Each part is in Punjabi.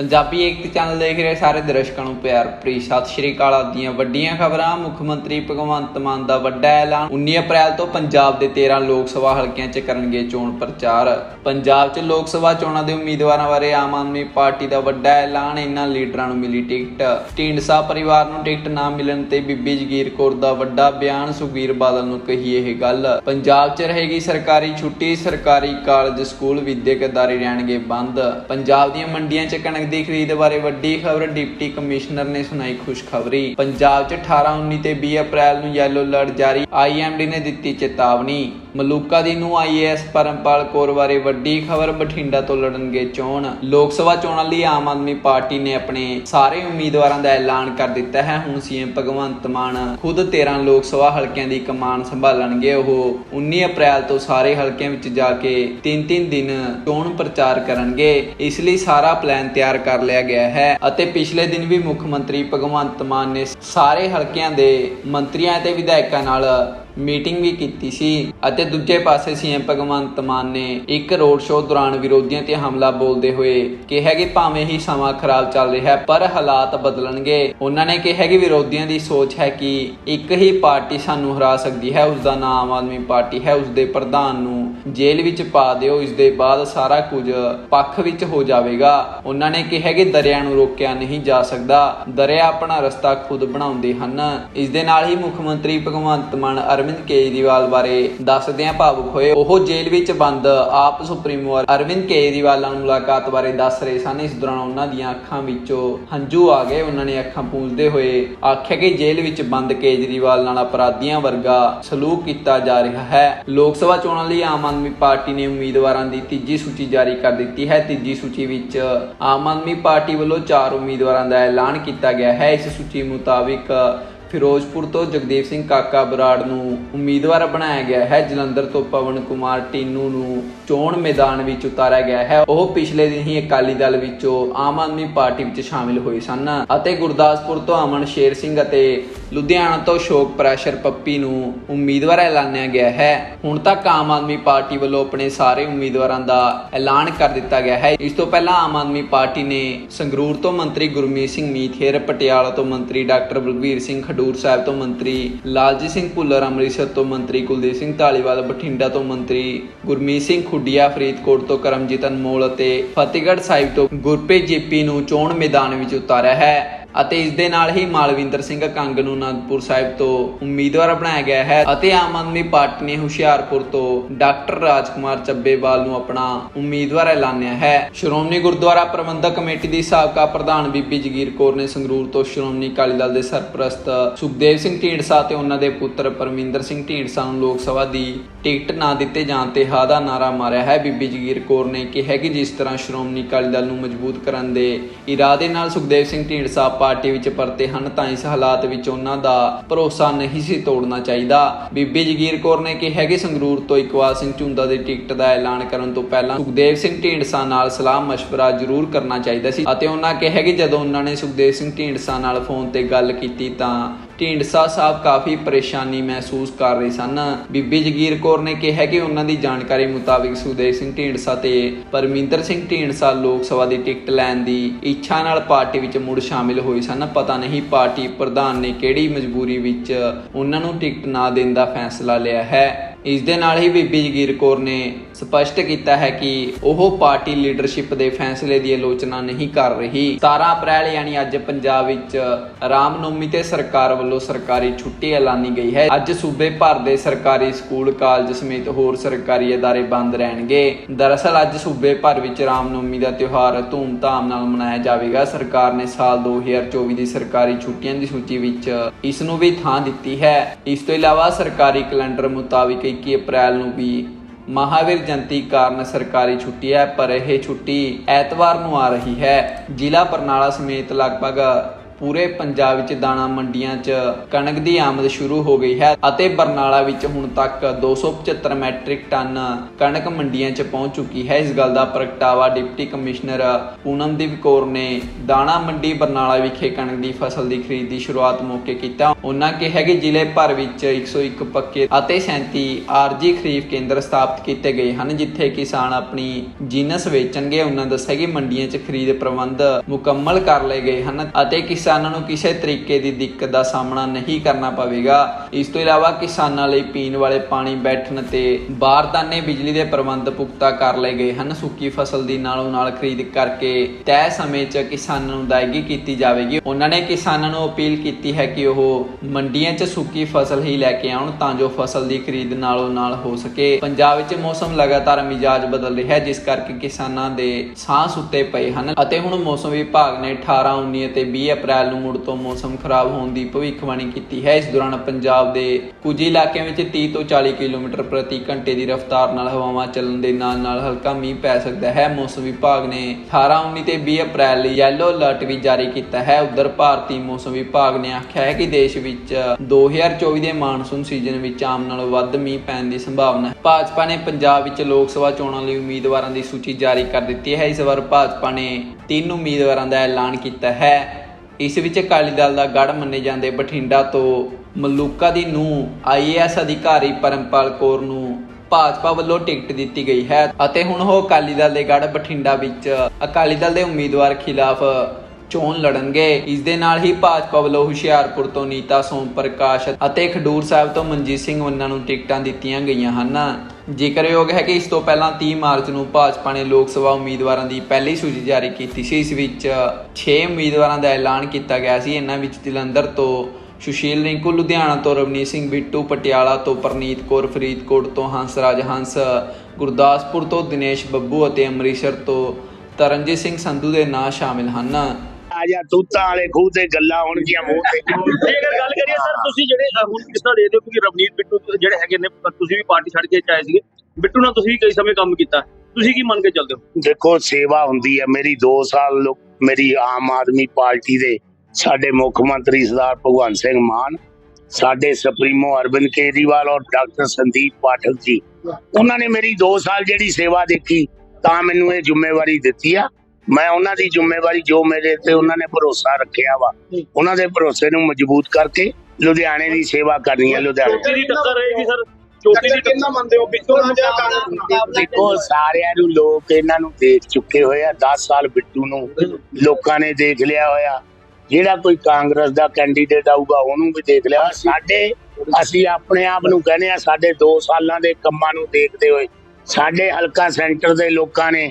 ਪੰਜਾਬੀ ਏਕਤਾ ਚੈਨਲ ਦੇਖ ਰਹੇ ਸਾਰੇ ਦਰਸ਼ਕਾਂ ਨੂੰ ਪਿਆਰ ਭਰੀ। ਸਤਿ ਸ਼੍ਰੀ ਅਕਾਲ ਆਪ ਵੱਡੀਆਂ ਖਬਰਾਂ। ਮੁੱਖ ਮੰਤਰੀ ਭਗਵੰਤ ਮਾਨ ਦਾ ਵੱਡਾ ਐਲਾਨ। 19 ਅਪ੍ਰੈਲ ਤੋਂ ਪੰਜਾਬ ਦੇ 13 ਲੋਕ ਸਭਾ ਹਲਕਿਆਂ 'ਚ ਕਰਨਗੇ ਚੋਣ ਪ੍ਰਚਾਰ। ਪੰਜਾਬ 'ਚ ਲੋਕ ਸਭਾ ਚੋਣਾਂ ਦੇ ਉਮੀਦਵਾਰਾਂ ਬਾਰੇ ਆਮ ਆਦਮੀ ਪਾਰਟੀ ਦਾ ਵੱਡਾ ਐਲਾਨ। ਇਹਨਾਂ ਲੀਡਰਾਂ ਨੂੰ ਮਿਲੀ ਟਿਕਟ। ਢੀਂਡਸਾ ਪਰਿਵਾਰ ਨੂੰ ਟਿਕਟ ਨਾ ਮਿਲਣ ਤੇ ਬੀਬੀ ਜਗੀਰ ਕੌਰ ਦਾ ਵੱਡਾ ਬਿਆਨ। ਸੁਖਬੀਰ ਬਾਦਲ ਨੂੰ ਕਹੀ ਇਹ ਗੱਲ। ਪੰਜਾਬ 'ਚ ਰਹੇਗੀ ਸਰਕਾਰੀ ਛੁੱਟੀ। ਸਰਕਾਰੀ ਕਾਲਜ, ਸਕੂਲ, ਵਿਦਿਅਕ ਅਦਾਰੇ ਰਹਿਣਗੇ ਬੰਦ। ਪੰਜਾਬ ਦੀਆਂ ਮੰਡੀਆਂ 'ਚ ਕਣਕ ਦੀ ਖਰੀਦ ਬਾਰੇ ਵੱਡੀ ਖਬਰ ਡਿਪਟੀ ਕਮਿਸ਼ਨਰ ਨੇ ਸੁਣਾਈ ਖੁਸ਼ਖਬਰੀ। ਪੰਜਾਬ 'ਚ 18 19 ਤੇ 20 ਅਪ੍ਰੈਲ ਨੂੰ ਯੈਲੋ ਅਲਰਟ ਜਾਰੀ। ਆਈਐਮਡੀ ਨੇ ਦਿੱਤੀ ਚੇਤਾਵਨੀ। ਮਲੂਕਾ ਦੀ ਨੂੰ ਆਈਏਐਸ ਪਰਮਪਾਲ ਕੌਰ ਬਾਰੇ ਵੱਡੀ ਖਬਰ ਬਠਿੰਡਾ ਤੋਂ ਲੜਨਗੇ ਚੋਣ। ਲੋਕ ਸਭਾ ਚੋਣਾਂ ਲਈ ਆਮ ਆਦਮੀ ਪਾਰਟੀ ਨੇ ਆਪਣੇ ਸਾਰੇ ਉਮੀਦਵਾਰਾਂ ਦਾ ਐਲਾਨ ਕਰ ਦਿੱਤਾ ਹੈ। ਹੁਣ ਸੀਐਮ ਭਗਵੰਤ ਮਾਨ ਖੁਦ 13 ਲੋਕ ਸਭਾ ਹਲਕਿਆਂ ਦੀ ਕਮਾਨ ਸੰਭਾਲਣਗੇ। ਉਹ 19 ਅਪ੍ਰੈਲ ਤੋਂ ਸਾਰੇ ਹਲਕਿਆਂ ਵਿੱਚ ਜਾ ਕੇ 3-3 ਦਿਨ ਚੋਣ ਪ੍ਰਚਾਰ ਕਰਨਗੇ। ਇਸ ਲਈ ਸਾਰਾ ਪਲਾਨ ਤਿਆਰ ਕਰ ਲਿਆ ਗਿਆ ਹੈ ਅਤੇ ਪਿਛਲੇ ਦਿਨ ਵੀ ਮੁੱਖ ਮੰਤਰੀ ਭਗਵੰਤ ਮਾਨ ਨੇ ਸਾਰੇ ਹਲਕਿਆਂ ਦੇ ਮੰਤਰੀਆਂ ਤੇ ਵਿਧਾਇਕਾਂ ਨਾਲ ਮੀਟਿੰਗ ਵੀ ਕੀਤੀ ਸੀ ਅਤੇ ਦੂਜੇ ਪਾਸੇ ਸੀਐਮ ਭਗਵੰਤ ਮਾਨ ਨੇ ਇੱਕ ਰੋਡ ਸ਼ੋਅ ਦੌਰਾਨ ਵਿਰੋਧੀਆਂ ਤੇ ਹਮਲਾ ਬੋਲਦੇ ਹੋਏ ਕਿਹਾ ਕਿ ਭਾਵੇਂ ਹੀ ਸਮਾਂ ਖਰਾਬ ਚੱਲ ਰਿਹਾ ਹੈ, ਪਰ ਹਾਲਾਤ ਬਦਲਣਗੇ। ਉਹਨਾਂ ਨੇ ਕਿਹਾ ਕਿ ਵਿਰੋਧੀਆਂ ਦੀ ਸੋਚ ਹੈ ਕਿ ਇੱਕ ਹੀ ਪਾਰਟੀ ਸਾਨੂੰ ਹਰਾ ਸਕਦੀ ਹੈ, ਉਸ ਦਾ ਨਾਮ ਆਦਮੀ ਪਾਰਟੀ ਹੈ, ਉਸ ਦੇ ਪ੍ਰਧਾਨ ਨੂੰ ਜੇਲ੍ਹ ਵਿੱਚ ਪਾ ਦਿਓ, ਇਸ ਦੇ ਬਾਅਦ ਸਾਰਾ ਕੁਝ ਪੱਖ ਵਿੱਚ ਹੋ ਜਾਵੇਗਾ। ਉਹਨਾਂ ਨੇ ਕਿਹਾ ਕਿ ਦਰਿਆ ਨੂੰ ਰੋਕਿਆ ਨਹੀਂ ਜਾ ਸਕਦਾ। ਦਰਿਆ ਆਪਣਾ ਰਸਤਾ ਖੁਦ ਬਣਾਉਂਦੇ ਹਨ। ਇਸ ਦੇ ਨਾਲ ਹੀ ਮੁੱਖ ਮੰਤਰੀ ਭਗਵੰਤ ਮਾਨ ਅਰਵਿੰਦ ਕੇਜਰੀਵਾਲ ਬਾਰੇ ਦੱਸਦਿਆਂ ਭਾਵੁਕ ਹੋਏ। ਉਹ ਜੇਲ੍ਹ ਵਿੱਚ ਬੰਦ ਆਪ ਸੁਪਰੀਮੋ ਅਰਵਿੰਦ ਕੇਜਰੀਵਾਲ ਨਾਲ ਮੁਲਾਕਾਤ ਬਾਰੇ ਦੱਸ ਰਹੇ ਸਨ। ਇਸ ਦੌਰਾਨ ਉਹਨਾਂ ਦੀਆਂ ਅੱਖਾਂ ਵਿੱਚੋਂ ਹੰਝੂ ਆ ਗਏ। ਉਹਨਾਂ ਨੇ ਅੱਖਾਂ ਪੂੰਝਦੇ ਹੋਏ ਆਖਿਆ ਕਿ ਜੇਲ੍ਹ ਵਿੱਚ ਬੰਦ ਕੇਜਰੀਵਾਲ ਨਾਲ ਅਪਰਾਧੀਆਂ ਵਰਗਾ ਸਲੂਕ ਕੀਤਾ ਜਾ ਰਿਹਾ ਹੈ। ਲੋਕ ਸਭਾ ਚੋਣਾਂ ਲਈ ਆਮ ਆਦਮੀ ਪਾਰਟੀ ਨੇ ਉਮੀਦਵਾਰਾਂ ਦੀ ਤੀਜੀ ਸੂਚੀ ਜਾਰੀ ਕਰ ਦਿੱਤੀ ਹੈ। ਤੀਜੀ ਸੂਚੀ ਵਿੱਚ ਆਮ ਆਦਮੀ ਪਾਰਟੀ ਵੱਲੋਂ ਚਾਰ ਉਮੀਦਵਾਰਾਂ ਦਾ ਐਲਾਨ ਕੀਤਾ ਗਿਆ ਹੈ। ਇਸ ਸੂਚੀ ਮੁਤਾਬਿਕ ਫਿਰੋਜ਼ਪੁਰ ਤੋਂ ਜਗਦੀਪ ਸਿੰਘ ਕਾਕਾ ਬਰਾੜ ਨੂੰ ਉਮੀਦਵਾਰ ਬਣਾਇਆ ਗਿਆ ਹੈ। ਜਲੰਧਰ ਤੋਂ ਪਵਨ ਕੁਮਾਰ ਟੀਨੂ ਨੂੰ ਚੋਣ ਮੈਦਾਨ ਵਿੱਚ ਉਤਾਰਿਆ ਗਿਆ ਹੈ। ਉਹ ਪਿਛਲੇ ਦਿਨ ਹੀ ਅਕਾਲੀ ਦਲ ਵਿੱਚੋਂ ਆਮ ਆਦਮੀ ਪਾਰਟੀ ਵਿੱਚ ਸ਼ਾਮਿਲ ਹੋਏ ਸਨ। ਅਤੇ ਗੁਰਦਾਸਪੁਰ ਤੋਂ ਅਮਨ ਸ਼ੇਰ ਸਿੰਘ ਅਤੇ ਲੁਧਿਆਣਾ ਤੋਂ ਸ਼ੋਕ ਪ੍ਰੈਸ਼ਰ ਪੱਪੀ ਨੂੰ ਉਮੀਦਵਾਰ ਐਲਾਨਿਆ ਗਿਆ ਹੈ। ਹੁਣ ਤੱਕ ਆਮ ਆਦਮੀ ਪਾਰਟੀ ਵੱਲੋਂ ਆਪਣੇ ਸਾਰੇ ਉਮੀਦਵਾਰਾਂ ਦਾ ਐਲਾਨ ਕਰ ਦਿੱਤਾ ਗਿਆ ਹੈ। ਇਸ ਤੋਂ ਪਹਿਲਾਂ ਆਮ ਆਦਮੀ ਪਾਰਟੀ ਨੇ ਸੰਗਰੂਰ ਤੋਂ ਮੰਤਰੀ ਗੁਰਮੀਤ ਸਿੰਘ ਮੀਥੇਰ, ਪਟਿਆਲਾ ਤੋਂ ਮੰਤਰੀ ਡਾਕਟਰ ਬਲਬੀਰ ਸਿੰਘ ਖਡੂਰ ਸਾਹਿਬ ਤੋਂ ਮੰਤਰੀ ਲਾਲਜੀਤ ਸਿੰਘ ਭੁੱਲਰ, ਅੰਮ੍ਰਿਤਸਰ ਤੋਂ ਮੰਤਰੀ ਕੁਲਦੀਪ ਸਿੰਘ ਢਾਲੀਵਾਲ ਬਠਿੰਡਾ ਤੋਂ ਮੰਤਰੀ ਗੁਰਮੀਤ ਸਿੰਘ ਖੁੱਡੀਆ, ਫਰੀਦਕੋਟ ਤੋਂ ਕਰਮਜੀਤ ਅਨਮੋਲ ਅਤੇ ਫਤਿਹਗੜ੍ਹ ਸਾਹਿਬ ਤੋਂ ਗੁਰਪ੍ਰੀਤ ਜੀਪੀ ਨੂੰ ਚੋਣ ਮੈਦਾਨ ਵਿੱਚ ਉਤਾਰਿਆ ਹੈ। ਅਤੇ ਇਸ ਦੇ ਨਾਲ ਹੀ ਮਾਲਵਿੰਦਰ ਸਿੰਘ ਕੰਗ ਨੂੰ ਅਨੰਦਪੁਰ ਸਾਹਿਬ ਤੋਂ ਉਮੀਦਵਾਰ ਬਣਾਇਆ ਗਿਆ ਹੈ ਅਤੇ ਆਮ ਆਦਮੀ ਪਾਰਟੀ ਨੇ ਹੁਸ਼ਿਆਰਪੁਰ ਤੋਂ ਡਾਕਟਰ ਰਾਜਕੁਮਾਰ ਚੱਬੇਵਾਲ ਨੂੰ ਆਪਣਾ ਉਮੀਦਵਾਰ ਐਲਾਨਿਆ ਹੈ। ਸ਼੍ਰੋਮਣੀ ਗੁਰਦੁਆਰਾ ਪ੍ਰਬੰਧਕ ਕਮੇਟੀ ਦੀ ਸਾਬਕਾ ਪ੍ਰਧਾਨ ਬੀਬੀ ਜਗੀਰ ਕੌਰ ਨੇ ਸੰਗਰੂਰ ਤੋਂ ਸ਼੍ਰੋਮਣੀ ਅਕਾਲੀ ਦਲ ਦੇ ਸਰਪ੍ਰਸਤ ਸੁਖਦੇਵ ਸਿੰਘ ਢੀਂਡਸਾ ਤੇ ਉਹਨਾਂ ਦੇ ਪੁੱਤਰ ਪਰਮਿੰਦਰ ਸਿੰਘ ਢੀਂਡਸਾ ਨੂੰ ਲੋਕ ਸਭਾ ਦੀ ਟਿਕਟ ਨਾ ਦਿੱਤੇ ਜਾਣ ਤੇ ਹਾ ਦਾ ਨਾਰਾ ਮਾਰਿਆ ਹੈ। ਬੀਬੀ ਜਗੀਰ ਕੌਰ ਨੇ ਕਿਹਾ ਕਿ ਜਿਸ ਤਰ੍ਹਾਂ ਸ਼੍ਰੋਮਣੀ ਅਕਾਲੀ ਦਲ ਨੂੰ ਮਜ਼ਬੂਤ ਕਰਨ ਦੇ ਇਰਾਦੇ ਨਾਲ ਸੁਖਦੇਵ ਸਿੰਘ ਢੀਂਡਸਾ ਪਾਰਟੀ ਵਿੱਚ ਪਰਤੇ ਹਨ, ਤਾਂ ਇਸ ਹਾਲਾਤ ਵਿੱਚ ਉਹਨਾਂ ਦਾ ਭਰੋਸਾ ਨਹੀਂ ਸੀ ਤੋੜਨਾ ਚਾਹੀਦਾ। ਬੀਬੀ ਜਗੀਰ ਕੌਰ ਨੇ ਕਿਹਾ ਕਿ ਸੰਗਰੂਰ ਤੋਂ ਇਕਵਾਲ ਸਿੰਘ ਝੁੰਦਾ ਦੇ ਟਿਕਟ ਦਾ ਐਲਾਨ ਕਰਨ ਤੋਂ ਪਹਿਲਾਂ ਸੁਖਦੇਵ ਸਿੰਘ ਢੀਂਡਸਾ ਨਾਲ ਸਲਾਹ مشਵਰਾ ਜ਼ਰੂਰ ਕਰਨਾ ਚਾਹੀਦਾ ਸੀ ਅਤੇ ਉਹਨਾਂ ਕਿਹਾ ਕਿ ਜਦੋਂ ਉਹਨਾਂ ਨੇ ਸੁਖਦੇਵ ਸਿੰਘ ਢੀਂਡਸਾ ਨਾਲ ਫੋਨ ਤੇ ਗੱਲ ਕੀਤੀ ਤਾਂ ਢੀਂਡਸਾ ਸਾਹਿਬ ਕਾਫੀ ਪਰੇਸ਼ਾਨੀ ਮਹਿਸੂਸ ਕਰ ਰਹੇ ਸਨ। ਬੀਬੀ ਜਗੀਰ ਕੌਰ ਨੇ ਕਿਹਾ ਕਿ ਉਹਨਾਂ ਦੀ ਜਾਣਕਾਰੀ ਮੁਤਾਬਿਕ ਸੁਖਦੇਵ ਸਿੰਘ ਢੀਂਡਸਾ ਤੇ ਪਰਮਿੰਦਰ ਸਿੰਘ ਢੀਂਡਸਾ ਲੋਕ ਸਭਾ ਦੀ ਟਿਕਟ ਲੈਣ ਦੀ ਇੱਛਾ ਨਾਲ ਪਾਰਟੀ ਵਿੱਚ ਮੁੜ ਸ਼ਾਮਿਲ ਹੋਏ ਸਨ। ਪਤਾ ਨਹੀਂ ਪਾਰਟੀ ਪ੍ਰਧਾਨ ਨੇ ਕਿਹੜੀ ਮਜਬੂਰੀ ਵਿੱਚ ਉਹਨਾਂ ਨੂੰ ਟਿਕਟ ਨਾ ਦੇਣ ਦਾ ਫੈਸਲਾ ਲਿਆ ਹੈ। ਇਸ ਦੇ ਨਾਲ ਹੀ ਬੀਬੀ ਜਗੀਰ ਕੌਰ ਨੇ ਸਪਸ਼ਟ ਕੀਤਾ ਹੈ ਕਿ ਉਹ ਪਾਰਟੀ ਲੀਡਰਸ਼ਿਪ ਦੇ ਫੈਸਲੇ ਦੀ ਆਲੋਚਨਾ ਨਹੀਂ ਕਰ ਰਹੀ 17 ਅਪ੍ਰੈਲ ਯਾਨੀ ਅੱਜ ਪੰਜਾਬ ਵਿੱਚ ਰਾਮਨੌਮੀ ਤੇ ਸਰਕਾਰ ਵੱਲੋਂ ਸਰਕਾਰੀ ਛੁੱਟੀ ਐਲਾਨੀ ਗਈ ਹੈ ਅੱਜ ਸੂਬੇ ਭਰ ਦੇ ਸਰਕਾਰੀ ਸਕੂਲ ਕਾਲਜ ਸਮੇਤ ਹੋਰ ਸਰਕਾਰੀ ادارے ਬੰਦ ਰਹਿਣਗੇ ਦਰਅਸਲ ਅੱਜ ਸੂਬੇ ਭਰ ਵਿੱਚ ਰਾਮਨੌਮੀ ਦਾ ਤਿਉਹਾਰ ਧੂਮਧਾਮ ਨਾਲ ਮਨਾਇਆ ਜਾਵੇਗਾ ਸਰਕਾਰ ਨੇ ਸਾਲ 2024 ਦੀ ਸਰਕਾਰੀ ਛੁੱਟੀਆਂ ਦੀ ਸੂਚੀ ਵਿੱਚ ਇਸ ਨੂੰ ਵੀ ਥਾਂ ਦਿੱਤੀ ਹੈ ਇਸ ਤੋਂ ਇਲਾਵਾ ਸਰਕਾਰੀ ਕੈਲੰਡਰ ਮੁਤਾਬਿਕ 21 ਅਪ੍ਰੈਲ ਨੂੰ ਵੀ ਮਹਾਵੀਰ ਜਯੰਤੀ ਕਾਰਨ ਸਰਕਾਰੀ ਛੁੱਟੀ ਹੈ, ਪਰ ਇਹ ਛੁੱਟੀ ਐਤਵਾਰ ਨੂੰ ਆ ਰਹੀ ਹੈ। ਜ਼ਿਲ੍ਹਾ ਬਰਨਾਲਾ ਸਮੇਤ ਲਗਭਗ ਪੂਰੇ ਪੰਜਾਬ ਵਿੱਚ ਦਾਣਾ ਮੰਡੀਆਂ 'ਚ ਕਣਕ ਦੀ ਆਮਦ ਸ਼ੁਰੂ ਹੋ ਗਈ ਹੈ ਅਤੇ ਬਰਨਾਲਾ ਵਿੱਚ ਹੁਣ ਤੱਕ 275 ਮੈਟ੍ਰਿਕ ਟਨ ਕਣਕ ਮੰਡੀਆਂ 'ਚ ਪਹੁੰਚ ਚੁੱਕੀ ਹੈ। ਇਸ ਗੱਲ ਦਾ ਪ੍ਰਗਟਾਵਾ ਡਿਪਟੀ ਕਮਿਸ਼ਨਰ ਪੂਨਮਦੀਪ ਕੌਰ ਨੇ ਦਾਣਾ ਮੰਡੀ ਬਰਨਾਲਾ ਵਿਖੇ ਕਣਕ ਦੀ ਫਸਲ ਦੀ ਖਰੀਦ ਦੀ ਸ਼ੁਰੂਆਤ ਮੌਕੇ ਕੀਤਾ। ਉਹਨਾਂ ਕਿਹਾ ਕਿ ਜ਼ਿਲ੍ਹੇ ਭਰ ਵਿੱਚ 101 ਪੱਕੇ ਅਤੇ 37 ਆਰਜੀ ਖਰੀਫ ਕੇਂਦਰ ਸਥਾਪਿਤ ਕੀਤੇ ਗਏ ਹਨ, ਜਿੱਥੇ ਕਿਸਾਨ ਆਪਣੀ ਜੀਨਸ ਵੇਚਣਗੇ। ਉਹਨਾਂ ਦੱਸਿਆ ਕਿ ਮੰਡੀਆਂ 'ਚ ਖਰੀਦ ਪ੍ਰਬੰਧ ਮੁਕੰਮਲ ਕਰ ਲਏ ਗਏ ਹਨ ਅਤੇ ਕਿਸਾਨ ਕਿਸਾਨਾਂ ਨੂੰ ਕਿਸੇ ਤਰੀਕੇ ਦੀ ਦਿੱਕਤ ਦਾ ਸਾਹਮਣਾ ਨਹੀਂ ਕਰਨਾ ਪਵੇਗਾ। ਇਸ ਤੋਂ ਇਲਾਵਾ ਕਿਸਾਨਾਂ ਲਈ ਪੀਣ ਵਾਲੇ ਪਾਣੀ ਬੈਠਣ ਤੇ ਬਾਰਦਾਨੇ ਬਿਜਲੀ ਦੇ ਪ੍ਰਬੰਧ ਪੁਖਤਾ ਕਰ ਲਏ ਗਏ ਹਨ। ਸੁੱਕੀ ਫਸਲ ਦੀ ਨਾਲੋਂ ਨਾਲ ਖਰੀਦ ਕਰਕੇ ਤੈਅ ਸਮੇਂ 'ਚ ਕਿਸਾਨਾਂ ਨੂੰ ਅਦਾਇਗੀ ਕੀਤੀ ਜਾਵੇਗੀ। ਉਹਨਾਂ ਨੇ ਕਿਸਾਨਾਂ ਨੂੰ ਅਪੀਲ ਕੀਤੀ ਹੈ ਕਿ ਉਹ ਮੰਡੀਆਂ 'ਚ ਸੁੱਕੀ ਫਸਲ ਹੀ ਲੈ ਕੇ ਆਉਣ ਤਾਂ ਜੋ ਫਸਲ ਦੀ ਖਰੀਦ ਨਾਲੋਂ ਨਾਲ ਹੋ ਸਕੇ। ਪੰਜਾਬ ਵਿੱਚ ਮੌਸਮ ਲਗਾਤਾਰ ਮਿਜਾਜ ਬਦਲ ਰਿਹਾ ਹੈ, ਜਿਸ ਕਰਕੇ ਕਿਸਾਨਾਂ ਦੇ ਸਾਹ ਸੁੱਤੇ ਪਏ ਹਨ ਅਤੇ ਹੁਣ ਮੌਸਮ ਵਿਭਾਗ ਨੇ 18 19 ਅਤੇ 20 ਅਪ੍ਰੈਲ ਨੂੰ ਮੁੜ ਤੋਂ ਮੌਸਮ ਖਰਾਬ ਹੋਣ ਦੀ ਭਵਿੱਖਬਾਣੀ ਕੀਤੀ ਹੈ। ਇਸ ਦੌਰਾਨ ਪੰਜਾਬ ਦੇ ਕੁਝ ਇਲਾਕਿਆਂ ਵਿੱਚ 30 ਤੋਂ 40 ਕਿਲੋਮੀਟਰ ਪ੍ਰਤੀ ਘੰਟੇ ਦੀ ਰਫ਼ਤਾਰ ਨਾਲ ਹਵਾਵਾਂ ਚੱਲਣ ਦੇ ਨਾਲ ਨਾਲ ਹਲਕਾ ਮੀਂਹ ਪੈ ਸਕਦਾ ਹੈ। ਮੌਸਮ ਵਿਭਾਗ ਨੇ 18 19 ਤੇ 20 ਅਪ੍ਰੈਲ ਲਈ ਯੈਲੋ ਅਲਰਟ ਵੀ ਜਾਰੀ ਕੀਤਾ ਹੈ। ਉਧਰ ਭਾਰਤੀ ਮੌਸਮ ਵਿਭਾਗ ਨੇ ਆਖਿਆ ਹੈ ਕਿ ਦੇਸ਼ ਵਿੱਚ 2024 ਦੇ ਮਾਨਸੂਨ ਸੀਜ਼ਨ ਵਿੱਚ ਆਮ ਨਾਲੋਂ ਵੱਧ ਮੀਂਹ ਪੈਣ ਦੀ ਸੰਭਾਵਨਾ ਹੈ। ਭਾਜਪਾ ਨੇ ਪੰਜਾਬ ਵਿੱਚ ਲੋਕ ਸਭਾ ਚੋਣਾਂ ਲਈ ਉਮੀਦਵਾਰਾਂ ਦੀ ਸੂਚੀ ਜਾਰੀ ਕਰ ਦਿੱਤੀ ਹੈ। ਇਸ ਵਾਰ ਭਾਜਪਾ ਨੇ ਤਿੰਨ ਉਮੀਦਵਾਰਾਂ ਦਾ ਐਲਾਨ ਕੀਤਾ ਹੈ। ਇਸ ਵਿੱਚ ਅਕਾਲੀ ਦਲ ਦਾ ਗੜ ਮੰਨੇ ਜਾਂਦੇ, ਬਠਿੰਡਾ ਤੋਂ ਮਲੂਕਾ ਦੀ ਨੂੰ ਆਈਏਐਸ ਅਧਿਕਾਰੀ ਪਰਮਪਾਲ ਕੌਰ ਨੂੰ ਭਾਜਪਾ ਵੱਲੋਂ ਟਿਕਟ ਦਿੱਤੀ ਗਈ ਹੈ ਅਤੇ ਹੁਣ ਉਹ ਅਕਾਲੀ ਦਲ ਦੇ ਗੜ ਬਠਿੰਡਾ ਵਿੱਚ ਅਕਾਲੀ ਦਲ ਦੇ ਉਮੀਦਵਾਰ ਖਿਲਾਫ ਚੋਣ ਲੜਨਗੇ। ਇਸ ਦੇ ਨਾਲ ਹੀ ਭਾਜਪਾ ਵੱਲੋਂ ਹੁਸ਼ਿਆਰਪੁਰ ਤੋਂ ਨੀਤਾ ਸੋਮ, ਪ੍ਰਕਾਸ਼ ਅਤੇ ਖਡੂਰ ਸਾਹਿਬ ਤੋਂ ਮਨਜੀਤ ਸਿੰਘ ਉਹਨਾਂ ਨੂੰ ਟਿਕਟਾਂ ਦਿੱਤੀਆਂ ਗਈਆਂ ਹਨ। ਜ਼ਿਕਰਯੋਗ ਹੈ ਕਿ ਇਸ ਤੋਂ ਪਹਿਲਾਂ 30 ਮਾਰਚ ਨੂੰ ਭਾਜਪਾ ਨੇ ਲੋਕ ਸਭਾ ਉਮੀਦਵਾਰਾਂ ਦੀ ਪਹਿਲੀ ਸੂਚੀ ਜਾਰੀ ਕੀਤੀ ਸੀ। ਇਸ ਵਿੱਚ 6 ਉਮੀਦਵਾਰਾਂ ਦਾ ਐਲਾਨ ਕੀਤਾ ਗਿਆ ਸੀ। ਇਹਨਾਂ ਵਿੱਚ ਜਲੰਧਰ ਤੋਂ ਸੁਸ਼ੀਲ ਰਿੰਕੂ, ਲੁਧਿਆਣਾ ਤੋਂ ਰਵਨੀਤ ਸਿੰਘ ਬਿੱਟੂ, ਪਟਿਆਲਾ ਤੋਂ ਪ੍ਰਨੀਤ ਕੌਰ, ਫਰੀਦਕੋਟ ਤੋਂ ਹੰਸਰਾਜ ਹੰਸ ਗੁਰਦਾਸਪੁਰ ਤੋਂ ਦਿਨੇਸ਼ ਬੱਬੂ ਅਤੇ ਅੰਮ੍ਰਿਤਸਰ ਤੋਂ ਤਰਨਜੀਤ ਸਿੰਘ ਸੰਧੂ ਦੇ ਨਾਂ ਸ਼ਾਮਿਲ ਹਨ। ਆ ਜਾ ਤੂਤਾਂ ਵਾਲੇ ਖੂਹ ਤੇ ਗੱਲਾਂ ਹੋਣਗੀਆਂ ਮੂੰਹ ਤੇ ਜੇਕਰ ਗੱਲ ਕਰੀਏ ਸਰ ਤੁਸੀਂ ਜਿਹੜੇ ਅਹ, ਹੁਣ ਕਿਸ ਤਰ੍ਹਾਂ ਦੇਖਦੇ ਹੋ? ਕਿ ਰਵਨੀਤ ਬਿੱਟੂ ਜਿਹੜੇ ਹੈਗੇ ਨੇ ਤੁਸੀਂ ਵੀ ਪਾਰਟੀ ਛੱਡ ਕੇ ਚਾਏ ਸੀਗੇ। ਬਿੱਟੂ ਨਾਲ ਤੁਸੀਂ ਵੀ ਕਈ ਸਮੇਂ ਕੰਮ ਕੀਤਾ। ਤੁਸੀਂ ਕੀ ਮੰਨ ਕੇ ਚੱਲਦੇ ਹੋ? ਦੇਖੋ ਸੇਵਾ ਹੁੰਦੀ ਹੈ। ਮੇਰੀ 2 ਸਾਲ ਲੋ- ਮੇਰੀ ਆਮ ਆਦਮੀ ਪਾਰਟੀ ਦੇ ਸਾਡੇ ਮੁੱਖ ਮੰਤਰੀ ਸਰਦਾਰ ਭਗਵੰਤ ਸਿੰਘ ਮਾਨ ਸਾਡੇ ਸੁਪਰੀਮੋ ਅਰਵਿੰਦ ਕੇਜਰੀਵਾਲ ਔਰ ਡਾਕਟਰ ਸੰਦੀਪ ਪਾਠਕ ਜੀ ਉਹਨਾਂ ਨੇ ਮੇਰੀ 2 ਸਾਲ ਜਿਹੜੀ ਸੇਵਾ ਦੇਖੀ ਤਾਂ ਮੈਨੂੰ ਇਹ ਜ਼ਿੰਮੇਵਾਰੀ ਦਿੱਤੀ ਆ। ਮੈਂ ਉਹਨਾਂ ਦੀ ਜ਼ਿੰਮੇਵਾਰੀ ਜੋ ਮੇਰੇ ਤੇ ਉਹਨਾਂ ਨੇ ਭਰੋਸਾ ਰੱਖਿਆ ਵਾ ਉਹਨਾਂ ਦੇ ਭਰੋਸੇ ਨੂੰ ਮਜ਼ਬੂਤ ਕਰਕੇ ਲੁਧਿਆਣੇ ਦੀ ਸੇਵਾ ਕਰਨੀ ਹੈ ਲੁਧਿਆਣੇ। ਦੀ ਟੱਕਰ ਰਹੇਗੀ ਸਰ? ਚੌਥੀ ਦੀ ਟੱਕਰ ਮੰਨਦੇ ਹੋ? ਬਿੱਟੂ ਨਾਲ ਜਾਂ ਕਾਂਗਰਸ ਦੇਖੋ ਸਾਰਿਆਂ ਨੂੰ ਲੋਕ ਇਹਨਾਂ ਨੂੰ ਦੇਖ ਚੁੱਕੇ ਹੋਏ ਆ 10 ਸਾਲ ਬਿੱਟੂ ਨੂੰ ਲੋਕਾਂ ਨੇ ਦੇਖ ਲਿਆ ਹੋਇਆ। ਜਿਹੜਾ ਕੋਈ ਕਾਂਗਰਸ ਦਾ ਕੈਂਡੀਡੇਟ ਆਊਗਾ ਉਹਨੂੰ ਵੀ ਦੇਖ ਲਿਆ। ਸਾਡੇ ਅਸੀਂ ਆਪਣੇ ਆਪ ਨੂੰ ਕਹਿੰਦੇ ਆ ਸਾਡੇ 2 ਸਾਲਾਂ ਦੇ ਕੰਮਾਂ ਨੂੰ ਦੇਖਦੇ ਹੋਏ ਸਾਡੇ ਹਲਕਾ ਸੈਂਟਰ ਦੇ ਲੋਕਾਂ ਨੇ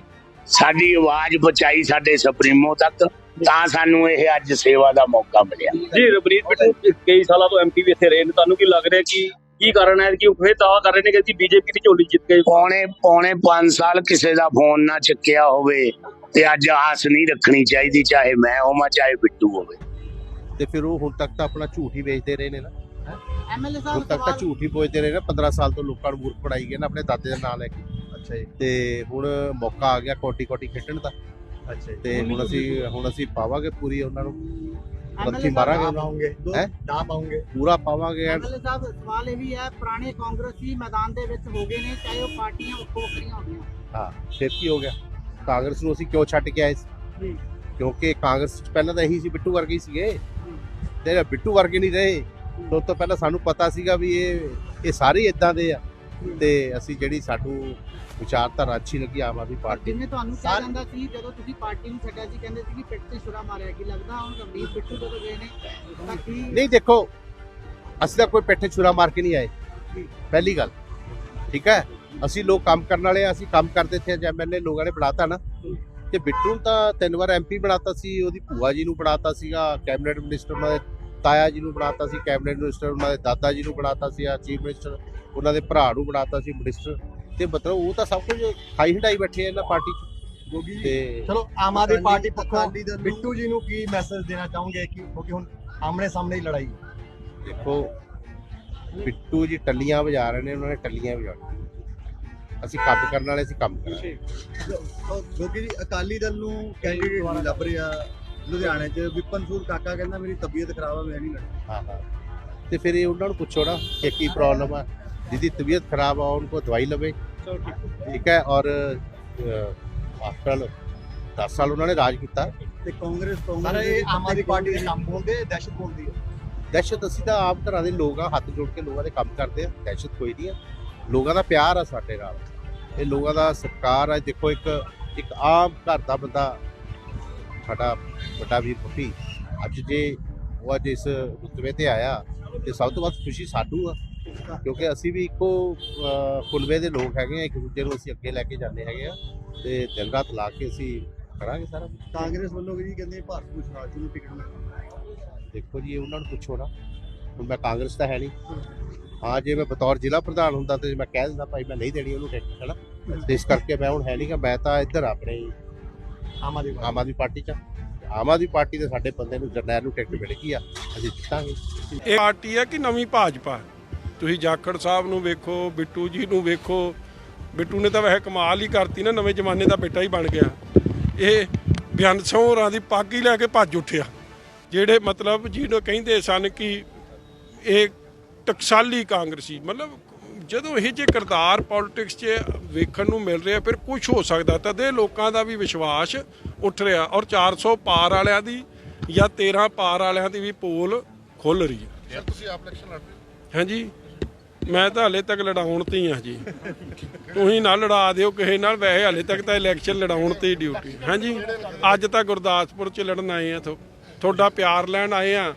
ਸਾਡੀ ਆਵਾਜ਼ ਪਹੁੰਚਾਈ ਸਾਡੇ ਸੁਪਰੀਮੋ ਤੱਕ ਤਾਂ ਸਾਨੂੰ ਇਹ ਅੱਜ ਸੇਵਾ ਦਾ ਮੌਕਾ ਮਿਲਿਆ। ਜੀ ਰਵਨੀਤ ਬਿੱਟੂ ਕਈ ਸਾਲਾਂ ਤੋਂ ਐਮਪੀ ਵੀ ਇੱਥੇ ਰਹੇ ਨੇ ਤੁਹਾਨੂੰ ਕੀ ਲੱਗ ਰਿਹਾ ਕਿ ਕੀ ਕਾਰਨ ਹੈ ਕਿ ਉਹ ਫਿਰ ਦਾਅਵਾ ਕਰ ਰਹੇ ਨੇ ਕਿ ਅਸੀਂ ਬੀਜੇਪੀ ਦੀ ਝੋਲੀ ਜਿੱਤ ਗਏ ਪੌਣੇ ਪੌਣੇ 5 ਸਾਲ ਕਿਸੇ ਦਾ ਫੋਨ ਨਾ ਚੱਕਿਆ ਹੋਵੇ ਤੇ ਅੱਜ ਆਸ ਨਹੀਂ ਰੱਖਣੀ ਚਾਹੀਦੀ ਚਾਹੇ ਮੈਂ ਹੋਵਾਂ ਚਾਹੇ ਬਿੱਟੂ ਹੋਵੇ। ਤੇ ਫਿਰ ਉਹ ਹੁਣ ਤੱਕ ਤਾਂ ਆਪਣਾ ਝੂਠ ਹੀ ਵੇਚਦੇ ਰਹੇ ਨੇ ਨਾ। ਐਮਐਲਏ ਹੁਣ ਸਾਹਿਬ ਤੱਕ ਤਾਂ ਝੂਠ ਹੀ ਬੋਲਦੇ ਰਹੇ ਨੇ 15 ਸਾਲ ਤੋਂ ਲੋਕਾਂ ਨੂੰ ਮੂਰਖ ਬਣਾਈ ਗਏ ਨਾ ਆਪਣੇ ਦਾਦੇ ਦਾ ਨਾਂ ਲੈ ਕੇ। ਅੱਛਾ ਜੀ। ਤੇ ਹੁਣ ਮੌਕਾ ਆ ਗਿਆ ਕੋਟੀ ਕੋਟੀ ਖੇਡਣ ਦਾ। ਅੱਛਾ ਤੇ ਹੁਣ ਅਸੀਂ ਹੁਣ ਅਸੀਂ ਪਾਵਾਂਗੇ ਪੂਰੀ ਉਹਨਾਂ ਨੂੰ। ਬੱਤੀ ਮਾਰਾਂਗੇ ਹੈਂ? ਦਾ ਪਾਉਂਗੇ। ਪੂਰਾ ਪਾਵਾਂਗੇ ਐਨ। ਐਮਐਲਏ ਸਾਹਿਬ ਸਵਾਲ ਇਹ ਵੀ ਹੈ ਪੁਰਾਣੇ ਕਾਂਗਰਸੀ ਮੈਦਾਨ ਦੇ ਵਿੱਚ ਹੋ ਗਏ ਨੇ ਚਾਹੇ ਉਹ ਪਾਰਟੀਆਂ ਵੱਖੋ ਵੱਖਰੀਆਂ ਹੋ ਗਈਆਂ ਹਾਂ ਫਿਰ ਕੀ ਹੋ ਗਿਆ? ਕਾਂਗਰਸ ਨੂੰ ਅਸੀਂ ਕਿਉਂ ਛੱਡ ਕੇ ਆਏ ਸੀ? ਕਿਉਂਕਿ ਕਾਂਗਰਸ ਪਹਿਲਾਂ ਤਾਂ ਇਹੀ ਸੀ ਬਿੱਟੂ ਵਰਗੇ ਹੀ ਸੀਗੇ। ਤੇ ਬਿੱਟੂ ਵਰਗੇ ਨਹੀਂ ਰਹੇ। ਤੋਂ ਤੋਂ ਪਹਿਲਾਂ ਸਾਨੂੰ ਪਤਾ ਸੀਗਾ ਵੀ ਇਹ ਇਹ ਸਾਰੇ ਇਦਾਂ ਦੇ ਆ। ਤੇ ਅਸੀਂ ਜਿਹੜੀ ਸਾਨੂੰ ਵਿਚਾਰਧਾਰਾ ਅੱਛੀ ਲੱਗੀ ਆਮ ਆਦਮੀ ਪਾਰਟੀ ਜਿਵੇਂ ਤੁਹਾਨੂੰ ਕਿਹਾ ਜਾਂਦਾ ਸੀ ਜਦੋਂ ਤੁਸੀਂ ਪਾਰਟੀ ਨੂੰ ਛੱਡਿਆ ਸੀ ਕਹਿੰਦੇ ਸੀ ਕਿ ਪਿੱਠ ਤੇ ਛੁਰਾ ਮਾਰਿਆ ਕੀ ਲੱਗਦਾ ਹੁਣ ਰਵਨੀਤ ਬਿੱਟੂ ਜਦੋਂ ਗਏ ਨੇ ਤਾਂ ਕੀ ਨਹੀਂ ਦੇਖੋ ਅਸੀਂ ਤਾਂ ਕੋਈ ਪੈਠੇ ਛੁਰਾ ਮਾਰ ਕੇ ਨਹੀਂ ਆਏ। ਪਹਿਲੀ ਗੱਲ ਠੀਕ ਹੈ? ਅਸੀਂ ਲੋਕ ਕੰਮ ਕਰਨ ਵਾਲੇ ਆ ਅਸੀਂ ਕੰਮ ਕਰਦੇ ਥੇ ਐਮਐਲਏ ਲੋਕਾਂ ਨੇ ਬਣਾਤਾ ਨਾ। ਤੇ ਬਿੱਟੂ ਤਾਂ ਤਿੰਨ ਵਾਰ ਐਮਪੀ ਬਣਾਤਾ ਸੀ ਉਹਦੀ ਭੂਆ ਜੀ ਨੂੰ ਬਣਾਤਾ ਸੀਗਾ ਕੈਬਨਿਟ ਮਿਨਿਸਟਰ ਉਹਨਾਂ ਦੇ ਤਾਇਆ ਜੀ ਨੂੰ ਬਣਾਤਾ ਸੀ ਕੈਬਨਿਟ ਮਿਨਿਸਟਰ ਉਹਨਾਂ ਦੇ ਦਾਦਾ ਜੀ ਨੂੰ ਬਣਾਤਾ ਸੀ ਆ ਚੀਫ ਮਿਨਿਸਟਰ ਉਹਨਾਂ ਦੇ ਭਰਾ ਨੂੰ ਬਣਾਤਾ ਸੀ ਮਿਨਿਸਟਰ। ਤੇ ਮਤਲਬ ਉਹ ਤਾਂ ਸਭ ਕੁਝ ਖਾਈ ਹਟਾਈ ਬੈਠੇ ਆ ਇਹਨਾਂ ਪਾਰਟੀ ਜੀ ਤੇ ਚਲੋ ਆਮ ਆਦਮੀ ਪਾਰਟੀ ਪੱਖੋਂ ਅਕਾਲੀ ਦਲ ਨੂੰ- ਬਿੱਟੂ ਜੀ ਨੂੰ ਕੀ ਮੈਸੇਜ ਦੇਣਾ ਚਾਹੋਗੇ ਕਿ ਕਿਉਂਕਿ ਹੁਣ ਆਮਣੇ ਸਾਹਮਣੇ ਲੜਾਈ ਦੇਖੋ ਬਿੱਟੂ ਜੀ ਟੱਲੀਆਂ ਵਜਾ ਰਹੇ ਨੇ ਉਹਨਾਂ ਨੇ ਟੱਲੀਆਂ ਵਜਾਉਣੀਆਂ ਅਸੀਂ ਕੰਮ ਕਰਨ ਵਾਲੇ ਅਸੀਂ ਕੰਮ ਕਰਾਂਗੇ। ਗੋਗੀ ਜੀ ਅਕਾਲੀ ਦਲ ਨੂੰ ਕੈਂਡੀਡੇਟ ਨਹੀਂ ਲੱਭ ਰਿਹਾ। ਲੁਧਿਆਣੇ 'ਚ ਵਿਪਨ ਕਾਕਾ ਕਹਿੰਦਾ ਮੇਰੀ ਤਬੀਅਤ ਖਰਾਬ ਆ ਮੈਂ ਨਹੀਂ ਲੜਨਾ। ਹਾਂ ਹਾਂ। ਤੇ ਫਿਰ ਇਹ ਉਹਨਾਂ ਨੂੰ ਪੁੱਛੋ ਨਾ ਕਿ ਕੀ ਪ੍ਰੋਬਲਮ ਆ। ਜਿਹਦੀ ਤਬੀਅਤ ਖਰਾਬ ਆ ਉਹਨਾਂ ਕੋ ਦਵਾਈ ਲਵੇ। ਠੀਕ ਹੈ। ਔਰ ਆਫਟਰ 10 ਸਾਲ ਉਹਨਾਂ ਨੇ ਰਾਜ ਕੀਤਾ। ਤੇ ਕਾਂਗਰਸ ਕਾਂਗਰਸ ਇਹ ਆਮ ਆਦਮੀ ਪਾਰਟੀ ਦੇ ਕੰਮ ਬੋਲਦੇ ਦਹਿਸ਼ਤ ਬੋਲਦੀ ਹੈ ਦਹਿਸ਼ਤ ਅਸੀਂ ਤਾਂ ਆਮ ਤਰ੍ਹਾਂ ਦੇ ਲੋਕ ਆ ਹੱਥ ਜੋੜ ਕੇ ਲੋਕਾਂ ਦੇ ਕੰਮ ਕਰਦੇ ਆ ਦਹਿਸ਼ਤ ਕੋਈ ਨਹੀਂ ਆ। ਲੋਕਾਂ ਦਾ ਪਿਆਰ ਆ ਸਾਡੇ ਨਾਲ। ਇਹ ਲੋਕਾਂ ਦਾ ਸਤਿਕਾਰ ਆ। ਦੇਖੋ ਇੱਕ ਇੱਕ ਆਮ ਘਰ ਦਾ ਬੰਦਾ ਸਾਡਾ ਵੱਡਾ ਵੀਰ ਪੁੱਟੀ ਅੱਜ ਜੇ ਉਹ ਅੱਜ ਇਸ ਰੁਤਬੇ ਤੇ ਆਇਆ ਤੇ ਸਭ ਤੋਂ ਵੱਧ ਖੁਸ਼ੀ ਸਾਨੂੰ ਆ। ਕਿਉਂਕਿ ਅਸੀਂ ਵੀ ਇੱਕੋ ਕੁਲਵੇ ਦੇ ਲੋਕ ਹੈਗੇ ਆ ਇੱਕ ਦੂਜੇ ਨੂੰ ਅਸੀਂ ਅੱਗੇ ਲੈ ਕੇ ਜਾਂਦੇ ਹੈਗੇ ਆ ਤੇ ਦਿਨ ਰਾਤ ਲਾ ਕੇ ਅਸੀਂ ਕਰਾਂਗੇ ਸਾਰਾ। ਕਾਂਗਰਸ ਵੱਲੋਂ ਵੀ ਜੀ ਕਹਿੰਦੇ ਭਾਰਤ ਭੂਸ਼ਣ ਆਜੂ ਨੂੰ ਟਿਕਟ ਮਿਲਣਾ ਦੇਖੋ ਜੀ ਇਹ ਉਹਨਾਂ ਨੂੰ ਪੁੱਛੋ ਨਾ। ਹੁਣ ਮੈਂ ਕਾਂਗਰਸ ਤਾਂ ਹੈ ਨਹੀਂ। ਹਾਂ ਜੇ ਮੈਂ ਬਤੌਰ ਜ਼ਿਲ੍ਹਾ ਪ੍ਰਧਾਨ ਹੁੰਦਾ ਤੇ ਮੈਂ ਕਹਿ ਦਿੰਦਾ ਭਾਈ ਮੈਂ ਨਹੀਂ ਦੇਣੀ ਉਹਨੂੰ ਟਿਕਟ ਹੈਨਾ ਤੇ ਇਸ ਕਰਕੇ ਮੈਂ ਹੁਣ ਹੈ ਨਹੀਂ ਕਿ ਮੈਂ ਤਾਂ ਇੱਧਰ ਆਪਣੇ ਆਮ ਆਦਮੀ ਪਾਰਟੀ। ਆਮ ਆਦਮੀ ਪਾਰਟੀ ਚ ਆਮ ਆਦਮੀ ਪਾਰਟੀ ਦੇ ਸਾਡੇ ਬੰਦੇ ਨੂੰ ਜਰਨੈਲ ਨੂੰ ਟਿਕਟ ਮਿਲੇਗੀ ਆ। ਅਸੀਂ ਜਿੱਤਾਂਗੇ। ਇਹ ਪਾਰਟੀ ਹੈ ਕਿ ਨਵੀਂ ਭਾਜਪਾ? ਹੈ? ਤੁਸੀਂ ਜਾਖੜ ਸਾਹਿਬ ਨੂੰ ਵੇਖੋ ਬਿੱਟੂ ਜੀ ਨੂੰ ਵੇਖੋ। ਬਿੱਟੂ ਨੇ ਤਾਂ ਵੈਸੇ ਕਮਾਲ ਹੀ ਕਰਤੀ ਨਾ ਨਵੇਂ ਜ਼ਮਾਨੇ ਦਾ ਬੇਟਾ ਹੀ ਬਣ ਗਿਆ। ਇਹ ਬਿਆਨ ਸਿੰਘ ਹੋਰਾਂ ਦੀ ਪੱਗ ਹੀ ਲੈ ਕੇ ਭੱਜ ਉੱਠਿਆ। ਜਿਹੜੇ ਮਤਲਬ ਜਿਹਨੂੰ ਕਹਿੰਦੇ ਸਨ ਕਿ ਇਹ ਟਕਸਾਲੀ ਕਾਂਗਰਸੀ ਮਤਲਬ ਜਦੋਂ ਇਹ ਜੇ ਕਿਰਦਾਰ ਪੋਲਿਟਿਕਸ 'ਚ ਵੇਖਣ ਨੂੰ ਮਿਲ ਰਿਹਾ ਫਿਰ ਕੁਝ ਹੋ ਸਕਦਾ। ਤਦੇ ਲੋਕਾਂ ਦਾ ਵੀ ਵਿਸ਼ਵਾਸ ਉੱਠ ਰਿਹਾ ਔਰ 400 ਪਾਰ ਵਾਲਿਆਂ ਦੀ ਜਾਂ 13 ਪਾਰ ਵਾਲਿਆਂ ਦੀ ਵੀ ਪੋਲ ਖੁੱਲ ਰਹੀ ਹੈ। ਯਾਰ ਤੁਸੀਂ ਆਪ ਇਲੈਕਸ਼ਨ ਲੜ ਰਹੇ ਹਾਂਜੀ। ਮੈਂ ਤਾਂ ਹਲੇ ਤੱਕ ਲੜਾਉਣ ਤੇ ਹੀ ਆ ਜੀ। ਤੁਸੀਂ ਨਾ ਲੜਾ ਦਿਓ ਕਿਸੇ ਨਾਲ ਵੈਸੇ ਹਲੇ ਤੱਕ ਤਾਂ ਇਲੈਕਸ਼ਨ ਲੜਾਉਣ ਤੇ ਹੀ ਡਿਊਟੀ ਹਾਂਜੀ ਅੱਜ ਤਾਂ ਗੁਰਦਾਸਪੁਰ ਚ ਲੜਨ ਆਏ ਆ ਤੁਹਾਡਾ ਪਿਆਰ ਲੈਣ ਆਏ ਆ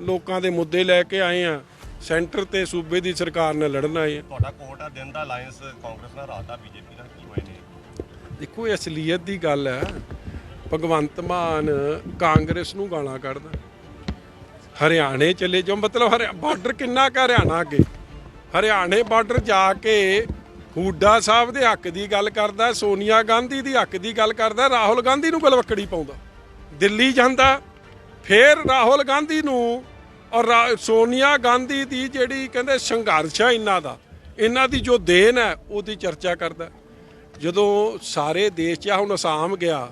ਲੋਕਾਂ ਦੇ ਮੁੱਦੇ ਲੈ ਕੇ ਆਏ ਆ। ਸੈਂਟਰ ਤੇ ਸੂਬੇ ਦੀ ਸਰਕਾਰ ਨਾਲ ਲੜਨ ਆਏ ਆ। ਤੁਹਾਡਾ ਕੋਟ ਆ ਦਿਨ ਦਾ ਅਲਾਈਅੰਸ ਕਾਂਗਰਸ ਨਾਲ ਰਾਤ ਦਾ ਬੀਜੇਪੀ ਨਾਲ ਕੀ ਹੋਏ ਨੇ ਦੇਖੋ ਇਹ ਅਸਲੀਅਤ ਦੀ ਗੱਲ ਹੈ ਭਗਵੰਤ ਮਾਨ ਕਾਂਗਰਸ ਨੂੰ ਗਾਲਾਂ ਕੱਢਦਾ। ਹਰਿਆਣੇ ਚਲੇ ਜਾਓ ਮਤਲਬ ਬਾਰਡਰ ਕਿੰਨਾ ਕੁ ਹਰਿਆਣਾ ਅੱਗੇ। ਹਰਿਆਣੇ ਬਾਰਡਰ ਜਾ ਕੇ ਹੂਡਾ ਸਾਹਿਬ ਦੇ ਹੱਕ ਦੀ ਗੱਲ ਕਰਦਾ, ਸੋਨੀਆ ਗਾਂਧੀ ਦੀ ਹੱਕ ਦੀ ਗੱਲ ਕਰਦਾ, ਰਾਹੁਲ ਗਾਂਧੀ ਨੂੰ ਗਲਵੱਕੜੀ ਪਾਉਂਦਾ। ਦਿੱਲੀ ਜਾਂਦਾ, ਫੇਰ ਰਾਹੁਲ ਗਾਂਧੀ ਨੂੰ ਔਰ ਸੋਨੀਆ ਗਾਂਧੀ ਦੀ ਜਿਹੜੀ ਕਹਿੰਦੇ ਸੰਘਰਸ਼ ਹੈ ਇਹਨਾਂ ਦਾ, ਇਹਨਾਂ ਦੀ ਜੋ ਦੇਨ ਹੈ, ਉਹਦੀ ਚਰਚਾ ਕਰਦਾ। ਜਦੋਂ ਸਾਰੇ ਦੇਸ਼ 'ਚ ਆ, ਹੁਣ ਅਸਾਮ ਗਿਆ,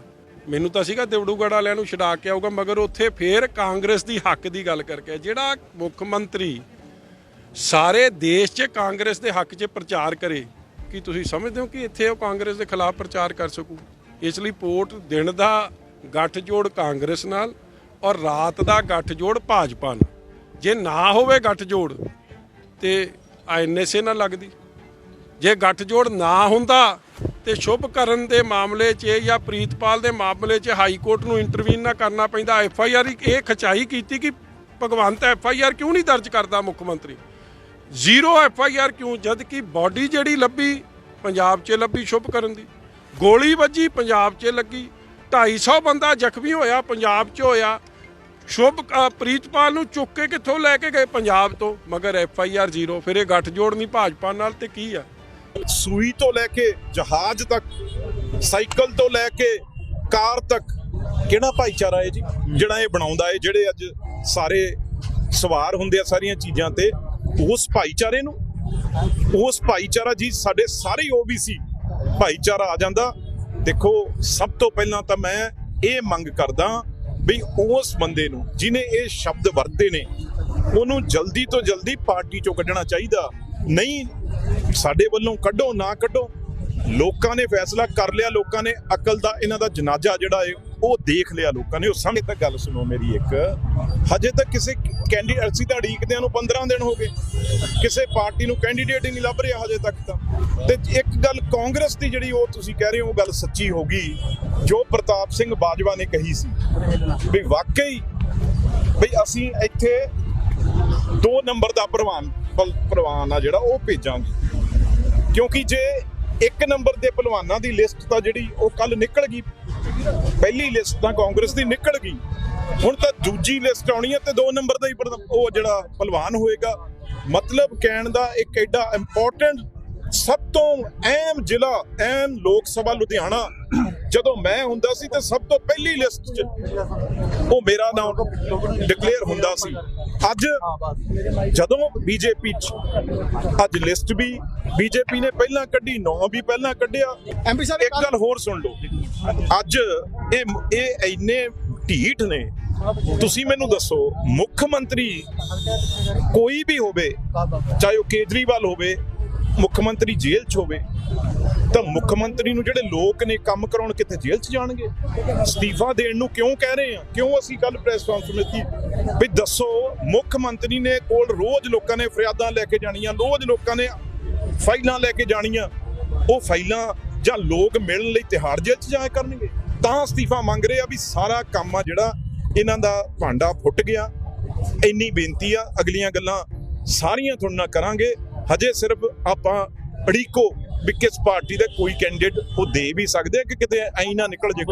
ਮੈਨੂੰ ਤਾਂ ਸੀਗਾ ਦਿਵੜੂਗੜ੍ਹ ਵਾਲਿਆਂ ਨੂੰ ਛਡਾ ਕੇ ਆਊਗਾ, ਮਗਰ ਉੱਥੇ ਫੇਰ ਕਾਂਗਰਸ ਦੀ ਹੱਕ ਦੀ ਗੱਲ ਕਰਕੇ ਜਿਹੜਾ ਮੁੱਖ ਮੰਤਰੀ ਸਾਰੇ ਦੇਸ਼ 'ਚ ਕਾਂਗਰਸ ਦੇ ਹੱਕ 'ਚ ਪ੍ਰਚਾਰ ਕਰੇ, ਕਿ ਤੁਸੀਂ ਸਮਝਦੇ ਹੋ ਕਿ ਇੱਥੇ ਉਹ ਕਾਂਗਰਸ ਦੇ ਖਿਲਾਫ ਪ੍ਰਚਾਰ ਕਰ ਸਕੂ? ਇਸ ਲਈ ਪੋਰਟ ਦਿਨ ਦਾ ਗੱਠਜੋੜ ਕਾਂਗਰਸ ਨਾਲ ਔਰ ਰਾਤ ਦਾ ਗੱਠਜੋੜ ਭਾਜਪਾ ਨਾਲ। ਜੇ ਨਾ ਹੋਵੇ ਗੱਠਜੋੜ, ਤੇ ਐਨਐਸਏ ਨਾਲ ਲੱਗਦੀ। ਜੇ ਗੱਠਜੋੜ ਨਾ ਹੁੰਦਾ, ਤੇ ਸ਼ੁਭ ਕਰਨ ਦੇ ਮਾਮਲੇ 'ਚ ਜਾਂ ਪ੍ਰੀਤਪਾਲ ਦੇ ਮਾਮਲੇ 'ਚ ਹਾਈ ਕੋਰਟ ਨੂੰ ਇੰਟਰਵੀਨ ਨਾ ਕਰਨਾ ਪੈਂਦਾ। ਐਫ ਆਈ ਆਰ ਇਹ ਖਚਾਈ ਕੀਤੀ ਕਿ ਭਗਵੰਤ ਐਫ ਆਈ ਆਰ ਕਿਉਂ ਨਹੀਂ ਦਰਜ ਕਰਦਾ ਮੁੱਖ ਮੰਤਰੀ? ਜ਼ੀਰੋ ਐਫ ਆਈ ਆਰ ਕਿਉਂ? ਜਦ ਕਿ ਬਾਡੀ ਜਿਹੜੀ ਲੱਭੀ ਪੰਜਾਬ 'ਚ ਲੱਭੀ ਸ਼ੁਭ ਕਰਨ ਦੀ। ਗੋਲੀ ਵੱਜੀ ਪੰਜਾਬ 'ਚ ਲੱਗੀ। 250 ਬੰਦਾ ਜ਼ਖਮੀ ਹੋਇਆ ਪੰਜਾਬ 'ਚ ਹੋਇਆ। ਸ਼ੁਭ ਅ, ਪ੍ਰੀਤਪਾਲ ਨੂੰ ਚੁੱਕ ਕੇ ਕਿੱਥੋਂ ਲੈ ਕੇ ਗਏ? ਪੰਜਾਬ ਤੋਂ। ਮਗਰ ਐਫ ਆਈ ਆਰ ਜ਼ੀਰੋ। ਫਿਰ ਇਹ ਗੱਠਜੋੜ ਨਹੀਂ ਭਾਜਪਾ ਨਾਲ ਤੇ ਕੀ ਆ? ਸੂਈ ਤੋਂ ਲੈ ਕੇ ਜਹਾਜ਼ ਤੱਕ ਸਾਈਕਲ ਤੋਂ ਲੈ ਕੇ ਕਾਰ ਤੱਕ ਕਿਹੜਾ ਭਾਈਚਾਰਾ ਹੈ ਜੀ? ਜਿਹੜਾ ਇਹ ਬਣਾਉਂਦਾ ਹੈ ਜਿਹੜੇ ਅੱਜ ਸਾਰੇ ਸਵਾਰ ਹੁੰਦੇ ਆ ਸਾਰੀਆਂ ਚੀਜ਼ਾਂ ਤੇ ਉਸ ਭਾਈਚਾਰੇ ਨੂੰ, ਉਸ ਭਾਈਚਾਰਾ ਜੀ, ਸਾਡੇ ਸਾਰੇ ਓਬੀਸੀ ਭਾਈਚਾਰਾ ਆ ਜਾਂਦਾ। ਦੇਖੋ, ਸਭ ਤੋਂ ਪਹਿਲਾਂ ਤਾਂ ਮੈਂ ਇਹ ਮੰਗ ਕਰਦਾ ਵੀ ਉਸ ਬੰਦੇ ਨੂੰ ਜਿਨੇ ਇਹ ਸ਼ਬਦ ਵਰਤੇ ਨੇ, ਉਹਨੂੰ ਜਲਦੀ ਤੋਂ ਜਲਦੀ ਪਾਰਟੀ ਚੋਂ ਕੱਢਣਾ ਚਾਹੀਦਾ। ਨਹੀਂ, ਸਾਡੇ ਵੱਲੋਂ ਕੱਢੋ, ਨਾ ਕੱਢੋ। ਲੋਕਾਂ ਨੇ ਫੈਸਲਾ ਕਰ ਲਿਆ, ਲੋਕਾਂ ਨੇ ਅਕਲ ਦਾ ਇਹਨਾਂ ਦਾ ਜਨਾਜ਼ਾ ਜਿਹੜਾ ਹੈ ਉਹ ਦੇਖ ਲਿਆ ਲੋਕਾਂ ਨੇ, ਉਹ ਸਾਹਮਣੇ ਤੱਕ ਗੱਲ ਸੁਣੋ ਮੇਰੀ ਇੱਕ। ਹਜੇ ਤੱਕ ਕਿਸੇ ਕੈਂਡੀਡੇਟ ਅਸੀਂ ਤਾਂ ਉਡੀਕਦਿਆਂ ਨੂੰ 15 ਦਿਨ ਹੋ ਗਏ। ਕਿਸੇ ਪਾਰਟੀ ਨੂੰ ਕੈਂਡੀਡੇਟ ਹੀ ਨਹੀਂ ਲੱਭ ਰਿਹਾ ਹਜੇ ਤੱਕ ਤਾਂ। ਤੇ ਇੱਕ ਗੱਲ ਕਾਂਗਰਸ ਦੀ ਜਿਹੜੀ ਉਹ ਤੁਸੀਂ ਕਹਿ ਰਹੇ ਹੋ, ਉਹ ਗੱਲ ਸੱਚੀ ਹੋ ਗਈ, ਜੋ ਪ੍ਰਤਾਪ ਸਿੰਘ ਬਾਜਵਾ ਨੇ ਕਹੀ ਸੀ। ਵੀ ਵਾਕਈ ਵੀ ਅਸੀਂ ਇੱਥੇ ਦੋ ਨੰਬਰ ਦਾ ਪ੍ਰਵਾਨ ਪ੍ਰਵਾਨ ਆ ਜਿਹੜਾ, ਉਹ ਭੇਜਾਂਗੇ। ਕਿਉਂਕਿ ਜੇ ਇੱਕ ਨੰਬਰ ਦੇ ਪਹਿਲਵਾਨਾਂ ਦੀ ਲਿਸਟ ਤਾਂ ਜਿਹੜੀ ਉਹ ਕੱਲ ਨਿਕਲ ਗਈ ਪਹਿਲੀ ਲਿਸਟ ਤਾਂ ਕਾਂਗਰਸ ਦੀ ਨਿਕਲ ਗਈ। ਹੁਣ ਤਾਂ ਦੂਜੀ ਲਿਸਟ ਆਉਣੀ ਹੈ ਤੇ ਦੋ ਨੰਬਰ ਦਾ ਹੀ ਉਹ ਜਿਹੜਾ ਪਹਿਲਵਾਨ ਹੋਏਗਾ। ਮਤਲਬ ਕਹਿਣ ਦਾ ਇੱਕ ਐਡਾ ਇੰਪੋਰਟੈਂਟ ਸਭ ਤੋਂ ਅਹਿਮ ਜ਼ਿਲ੍ਹਾ ਅਹਿਮ ਲੋਕ ਸਭਾ ਲੁਧਿਆਣਾ। ਜਦੋਂ ਮੈਂ ਹੁੰਦਾ ਸੀ ਤੇ ਸਭ ਤੋਂ ਪਹਿਲੀ ਲਿਸਟ 'ਚ ਉਹ ਮੇਰਾ ਨਾਮ ਡਿਕਲੇਅਰ ਹੁੰਦਾ ਸੀ। ਅੱਜ ਜਦੋਂ ਬੀਜੇਪੀ 'ਚ ਅੱਜ ਲਿਸਟ ਵੀ ਬੀਜੇਪੀ ਨੇ ਪਹਿਲਾਂ ਕੱਢੀ ਨੌ ਵੀ ਪਹਿਲਾਂ ਕੱਢਿਆ। ਐਮਪੀ ਸਾਹਿਬ ਇੱਕ ਗੱਲ ਹੋਰ ਸੁਣ ਲਓ। ਅੱਜ ਇਹ ਇਹ ਇੰਨੇ ਢੀਠ ਨੇ। ਤੁਸੀਂ ਮੈਨੂੰ ਦੱਸੋ ਮੁੱਖ ਮੰਤਰੀ ਕੋਈ ਵੀ ਹੋਵੇ ਚਾਹੇ ਉਹ ਕੇਜਰੀਵਾਲ ਹੋਵੇ ਮੁੱਖ ਮੰਤਰੀ ਜੇਲ੍ਹ 'ਚ ਹੋਵੇ, ਤਾਂ ਮੁੱਖ ਮੰਤਰੀ ਨੂੰ ਜਿਹੜੇ ਲੋਕ ਨੇ ਕੰਮ ਕਰਾਉਣ ਕਿੱਥੇ ਜੇਲ੍ਹ 'ਚ ਜਾਣਗੇ? ਅਸਤੀਫਾ ਦੇਣ ਨੂੰ ਕਿਉਂ ਕਹਿ ਰਹੇ ਆ? ਕਿਉਂ ਅਸੀਂ ਕੱਲ ਪ੍ਰੈਸ ਕਾਨਫਰੰਸ ਕੀਤੀ ਵੀ ਦੱਸੋ, ਮੁੱਖ ਮੰਤਰੀ ਨੇ ਕੋਲ ਰੋਜ਼ ਲੋਕਾਂ ਨੇ ਫਰਿਆਦਾਂ ਲੈ ਕੇ ਜਾਣੀਆਂ, ਰੋਜ਼ ਲੋਕਾਂ ਨੇ ਫਾਈਲਾਂ ਲੈ ਕੇ ਜਾਣੀਆਂ, ਉਹ ਫਾਈਲਾਂ ਜਾਂ ਲੋਕ ਮਿਲਣ ਲਈ ਤਿਹਾੜ ਜੇਲ੍ਹ 'ਚ ਜਾਇਆ ਕਰਨਗੇ? ਤਾਂ ਅਸਤੀਫਾ ਮੰਗ ਰਹੇ ਆ ਵੀ ਸਾਰਾ ਕੰਮ ਆ ਜਿਹੜਾ ਇਹਨਾਂ ਦਾ ਭਾਂਡਾ ਫੁੱਟ ਗਿਆ, ਇੰਨੀ ਬੇਨਤੀ ਆ, ਅਗਲੀਆਂ ਗੱਲਾਂ ਸਾਰੀਆਂ ਤੁਹਾਡੇ ਨਾਲ ਕਰਾਂਗੇ। ਹਜੇ ਸਿਰਫ ਆਪਾਂ ਅੜੀਕੋ ਵੀ ਕਿਸ ਪਾਰਟੀ ਦਾ ਕੋਈ ਕੈਂਡੀਡੇਟ ਉਹ ਦੇ ਵੀ ਸਕਦੇ ਆ ਕਿ ਕਿਤੇ ਐਂ ਨਾ ਨਿਕਲ ਜੇ